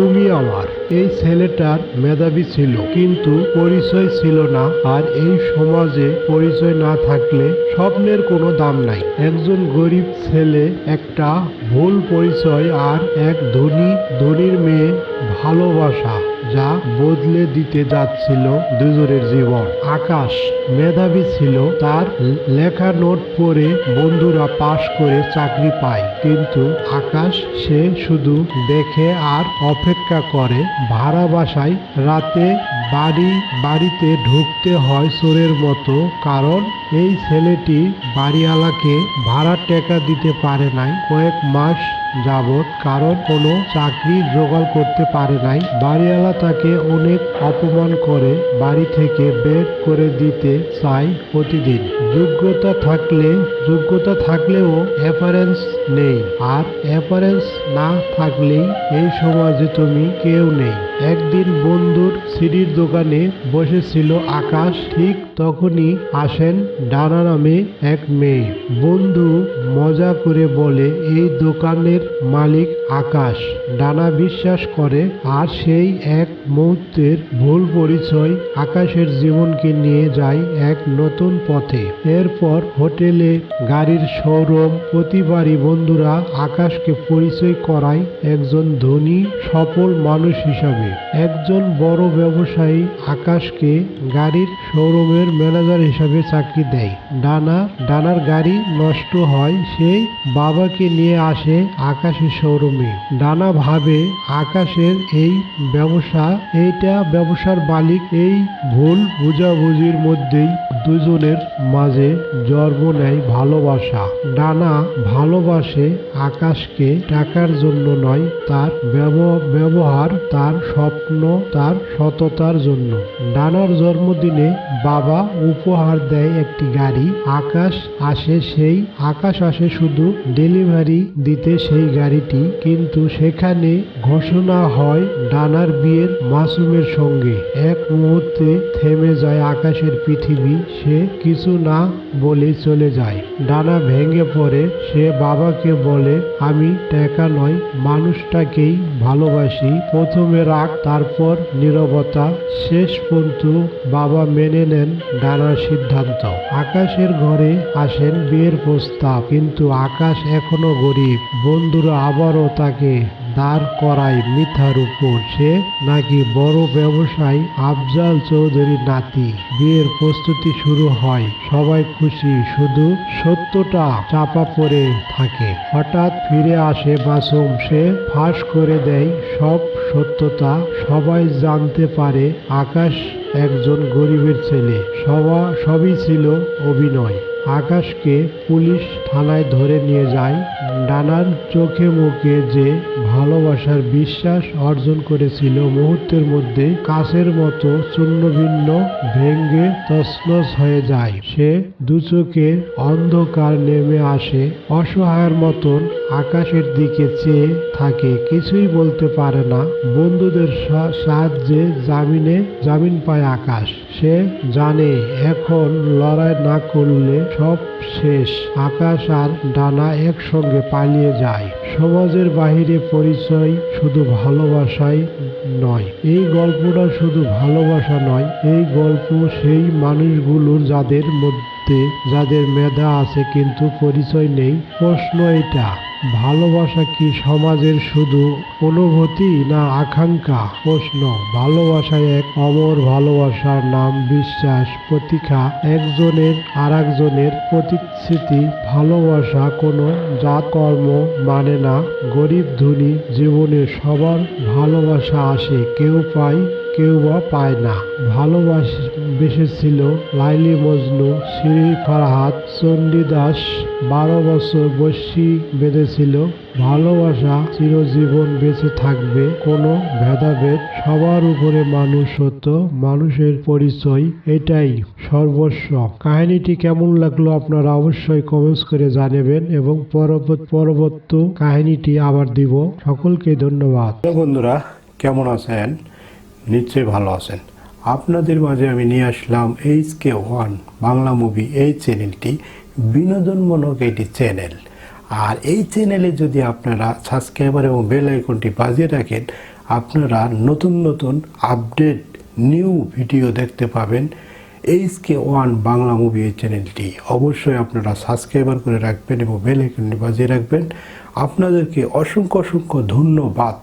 তুমি আমার, এই ছেলেটার মেধাবী ছিল, কিন্তু পরিচয় ছিল না, আর এই সমাজে পরিচয় না থাকলে স্বপ্নের কোনো দাম নাই। একজন গরিব ছেলে, একটা ভুল পরিচয় আর এক ধনী, ধনীর মেয়ে ভালোবাসা। যা বদলে দিতে যাচ্ছিল দুজনের জীবন। আকাশ মেধাবী ছিল, তার লেখা নোট পড়ে বন্ধুরা পাশ করে চাকরি পায়। কিন্তু আকাশ, সে শুধু দেখে আর অপেক্ষা করে, ভাড়া বাসায় রাতে বাড়ি, বাড়িতে ঢুকতে হয় চোরের মতো। কারণ এই ছেলেটি বাড়িওয়ালাকে ভাড়ার টাকা দিতে পারে নাই। কয়েক মাস যাবৎ কারণ কোনো চাকরি জোগাড় করতে পারে নাই। বাড়িওয়ালা তাকে অনেক অপমান করে বাড়ি থেকে বের করে দিতে চায় প্রতিদিন। যোগ্যতা থাকলে, যোগ্যতা থাকলেও অ্যাপারেন্স নেই। আর অ্যাপারেন্স না থাকলেই এই সমাজে তুমি কেউ নেই। একদিন বন্ধুর সিডির দোকানে বসেছিল আকাশ, ঠিক তখনই আসেন ডানা নামে এক মেয়ে। বন্ধু মজা করে বলে, এই দোকানের মালিক আকাশ। ডানা বিশ্বাস করে, আর সেই এক মুহূর্তের ভুল পরিচয় আকাশের জীবনকে নিয়ে যায় এক নতুন পথে। এরপর হোটেলে গাড়ির শোরুম, প্রতিবারই বন্ধুরা আকাশকে পরিচয় করায় একজন ধনী, সফল মানুষ হিসাবে। একজন বড় ব্যবসায়ী আকাশকে গাড়ির শোরুমের ম্যানেজার হিসাবে চাকরি দেয়। ডানা, ডানার গাড়ি নষ্ট হয়, সেই বাবাকে নিয়ে আসে আকাশের শোরুমে। ডানা ভাবে, আকাশের এই ব্যবসা, এইটা ব্যবসার মালিক, এই ভুল বুঝাবুঝির মধ্যেই দুজনের মাঝে জন্ম নেয় ভালোবাসা। ডানা ভালোবাসে আকাশকে, টাকার জন্য নয়, তার ব্যব- ব্যবহার, তার স্বপ্ন তার সততার জন্য। ডানার জন্মদিনে বাবা উপহার দেয় একটি গাড়ি। আকাশ আসে সেই, আকাশ আসে শুধু ডেলিভারি দিতে সেই গাড়িটি। কিন্তু সেখানে ঘোষণা হয় ডানার বিয়ের মাসুমের সঙ্গে। এক মুহূর্তে থেমে যায় আকাশের পৃথিবী, সে কিছু না বলে চলে যায়। ডানা ভেঙে পড়ে, সে বাবাকে বলে, আমি টাকা নয়, মানুষটাকেই ভালোবাসি। প্রথমে রাগ তারপর নীরবতা শেষ পর্যন্ত বাবা মেনে নেন ডানার সিদ্ধান্ত। আকাশের ঘরে আসেন বিয়ের প্রস্তাব। কিন্তু আকাশ এখনও গরিব। বন্ধুরা আবারও তাকে দাঁড় করায় মিথ্যার উপর। সে নাকি বড় ব্যবসায়ী আফজাল চৌধুরীর নাতি। বিয়ের প্রস্তুতি শুরু হয়। সবাই খুশি। শুধু সত্যটা চাপা পড়ে থাকে। হঠাৎ ফিরে আসে মাসুম। সে ফাঁস করে দেয় সব সত্যতা সবাই জানতে পারে, আকাশ একজন গরিবের ছেলে। সবা, সবই ছিল অভিনয়। আকাশকে পুলিশ থানায় ধরে নিয়ে যায়। ডানার চোখে মুখে যে ভালোবাসার বিশ্বাস অর্জন করেছিল মুহূর্তের মধ্যে কাছের মতো চূর্ণভিন্ন ভেঙ্গে তছনছ হয়ে যায়। সে দু চোখে অন্ধকার নেমে আসে, অসহায়ের মতন আকাশের দিকে চেয়ে থাকে, কিছুই বলতে পারে না। বন্ধুদের সাহায্যে জামিনে, জামিন পায় আকাশ। সে জানে এখন লড়াই না করলে সব শেষ। আকাশ আর ডানা একসঙ্গে পালিয়ে যায়। সমাজের বাহিরে পরিচয় শুধু ভালোবাসাই নয়। এই গল্পটা শুধু ভালোবাসা নয়, এই গল্প সেই মানুষগুলো যাদের মধ্যে, যাদের মেধা আছে কিন্তু পরিচয় নেই, প্রশ্ন এটা। ভালোবাসা কি সমাজের শুধু অনুভূতি না আকাঙ্ক্ষা? প্রশ্ন। ভালোবাসা এক অমর ভালোবাসার নাম বিশ্বাস প্রতীক্ষা একজনের আর একজনের প্রতিশ্রুতি। ভালোবাসা কোনো জাত, কর্ম মানে না। গরিব, ধনী জীবনে সবার ভালোবাসা আসে, কেউ পায় কেউ বা পায় না। ভালোবাস বেসেছিল লাইলি মজনু শ্রী ফারহাত চণ্ডীদাস বারো বছর বসি বেঁধেছিল। ভালোবাসা চিরজীবন বেঁচে থাকবে, কোনো ভেদাভেদ। সবার উপরে মানুষ হতো মানুষের পরিচয় এটাই সর্বস্ব। কাহিনীটি কেমন লাগল আপনারা অবশ্যই কমেন্টস করে জানাবেন এবং পরবর্তী কাহিনীটি আবার দিব। সকলকে ধন্যবাদ। বন্ধুরা, কেমন আছেন? নিশ্চয়ই ভালো আছেন। আপনাদের মাঝে আমি নিয়ে আসলাম H K one Bangla movie এই চ্যানেলটি বিনোদনমূলক একটি চ্যানেল আর এই চ্যানেলে যদি আপনারা সাবস্ক্রাইবার এবং বেল আইকনটি বাজিয়ে রাখেন, আপনারা নতুন নতুন আপডেট নিউ ভিডিও দেখতে পাবেন H K one Bangla movie এই চ্যানেলটি অবশ্যই আপনারা সাবস্ক্রাইবার করে রাখবেন এবং বেল আইকনটি বাজিয়ে রাখবেন। আপনাদেরকে অসংখ্য অসংখ্য ধন্যবাদ।